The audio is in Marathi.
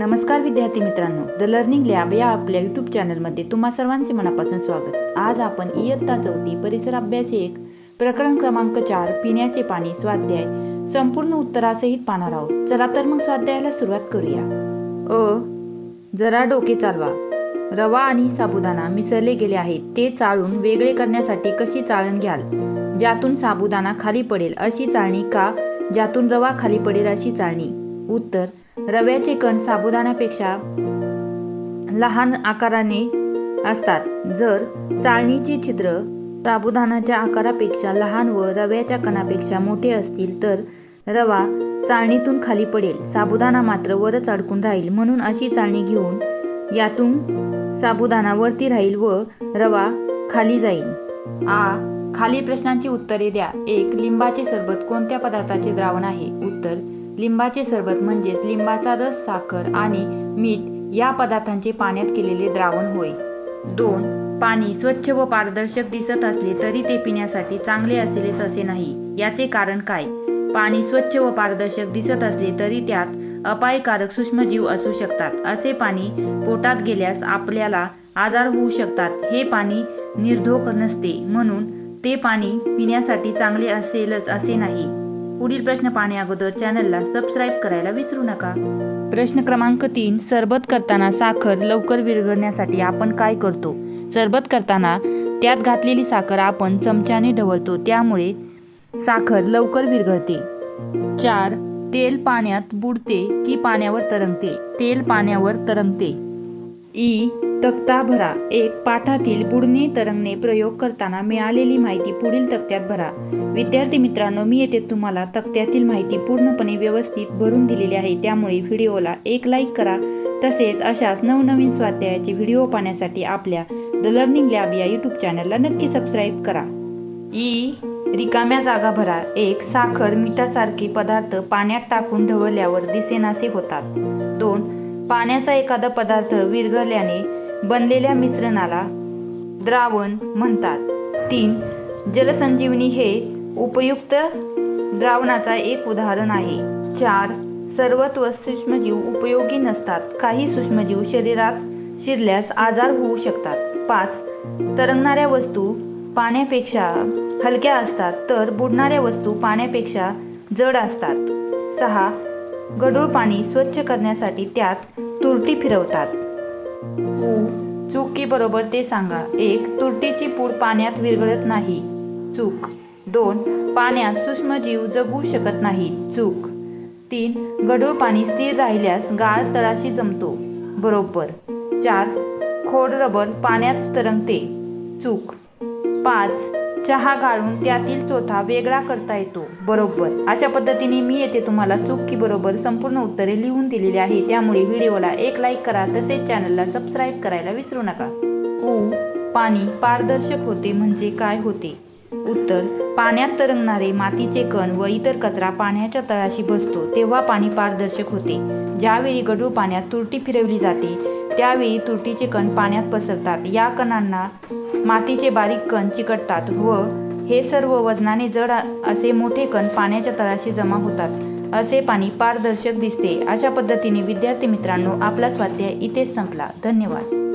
नमस्कार विद्यार्थी मित्रांनो. द लर्निंग लॅब या आपल्या यूट्यूब चॅनलमध्ये तुम्हा सर्वांचे मनापासून स्वागत. आज आपण इयत्ता चौथी परिसर अभ्यास एक प्रकरण क्रमांक चार पिण्याचे पाणी स्वाध्याय संपूर्ण उत्तरासहित पाहणार आहोत. चला तर मग स्वाध्यायाला सुरुवात करूया. अ जरा डोके चालवा. रवा आणि साबुदाणा मिसळले गेले आहेत. ते चाळून वेगळे करण्यासाठी कशी चाळण घ्याल? ज्यातून साबुदाणा खाली पडेल अशी चाळणी का? ज्यातून रवा खाली पडेल अशी चाळणी? उत्तर रव्याचे कण साबुदाण्यापेक्षा लहान आकाराने असतात. जर चाळणीची छिद्र साबुदाण्याच्या आकारापेक्षा लहान व रव्याच्या कणापेक्षा मोठे असतील तर रवा चाळणीतून खाली पडेल. साबुदाणा मात्र वरच अडकून राहील. म्हणून अशी चाळणी घेऊन यातून साबुदाणा वरती राहील व रवा खाली जाईल. आ. खाली प्रश्नांची उत्तरे द्या. एक लिंबाचे सरबत कोणत्या पदार्थाचे द्रावण आहे? उत्तर लिंबाचे सरबत म्हणजेच लिंबाचा रस साखर आणि मीठ या पदार्थांचे पाण्यात केलेले द्रावण होय. दोन पाणी स्वच्छ व पारदर्शक दिसत असले तरी ते पिण्यासाठी चांगले असेलच असे नाही. याचे कारण काय? पाणी स्वच्छ व पारदर्शक दिसत असले तरी त्यात अपायकारक सूक्ष्मजीव असू शकतात. असे पाणी पोटात गेल्यास आपल्याला आजार होऊ शकतात. हे पाणी निर्धोक नसते. म्हणून ते पाणी पिण्यासाठी चांगले असेलच असे नाही. पुढील प्रश्न पाहणे अगोदर चॅनलला सबस्क्राईब करायला विसरू नका. प्रश्न क्रमांक तीन सरबत करताना साखर लवकर विरघळण्यासाठी आपण काय करतो? सरबत करताना त्यात घातलेली साखर आपण चमच्याने ढवळतो त्यामुळे साखर लवकर विरघळते. चार तेल पाण्यात बुडते की पाण्यावर तरंगते? तेल पाण्यावर तरंगते. ई तक्ता भरा एक पाठातील बुडणे तरंगणे प्रयोग करताना मिळालेली माहिती पुढील तक्त्यात भरा. विद्यार्थी मित्रांनो मी येथे तुम्हाला तक्त्यातील माहिती पूर्णपणे व्यवस्थित भरून दिलेली आहे. त्यामुळे व्हिडिओला एक लाईक करा. तसेच अशाच नवनवीन स्वाध्यायाचे व्हिडिओ पाहण्यासाठी आपल्या द लर्निंग लॅब या यूट्यूब चॅनलला नक्की सबस्क्राईब करा. ई रिकाम्या जागा भरा. एक साखर मिठासारखे पदार्थ पाण्यात टाकून ढवळल्यावर दिसेनासे होतात. पाण्याचा एखादा पदार्थ विरघळल्याने बनलेल्या मिश्रणाला द्रावण म्हणतात. तीन जलसंजीवनी हे उपयुक्त द्रावणाचा एक उदाहरण आहे. चार सर्वत्व सूक्ष्मजीव उपयोगी नसतात. काही सूक्ष्मजीव शरीरात शिरल्यास आजार होऊ शकतात. पाच तरंगणाऱ्या वस्तू पाण्यापेक्षा हलक्या असतात तर बुडणाऱ्या वस्तू पाण्यापेक्षा जड असतात. सहा गढूळ पाणी स्वच्छ करण्यासाठी त्यात तुरटी फिरवतात. उ चूक की बरोबर ते सांगा. एक तुरटीची पूड पाण्यात विरघळत नाही. चूक. दोन पाण्यात सूक्ष्मजीव जगू शकत नाही. चूक. तीन गढूळ पाणी स्थिर राहिल्यास गाळ तळाशी जमतो. बरोबर. चार खोड रबर पाण्यात तरंगते. चूक. पाच चहा गाळून त्यातील चोथा वेगळा करता येतो. बरोबर. अशा पद्धतीने मी येथे तुम्हाला चूक की बरोबर संपूर्ण उत्तरे लिहून दिलेली आहे. त्यामुळे व्हिडिओला एक लाईक करा तसेच चॅनलला सबस्क्राईब करायला विसरू नका. ऊ पाणी पारदर्शक होते म्हणजे काय होते? उत्तर पाण्यात तरंगणारे मातीचे कण व इतर कचरा पाण्याच्या तळाशी बसतो तेव्हा पाणी पारदर्शक होते. ज्यावेळी गढूळ पाण्यात तुरटी फिरवली जाते त्यावेळी तुरटीचे कण पाण्यात पसरतात. या कणांना मातीचे बारीक कण चिकटतात व हे सर्व वजनाने जड असे मोठे कण पाण्याच्या तळाशी जमा होतात. असे पाणी पारदर्शक दिसते. अशा पद्धतीने विद्यार्थी मित्रांनो आपला स्वाध्याय इथेच संपला. धन्यवाद.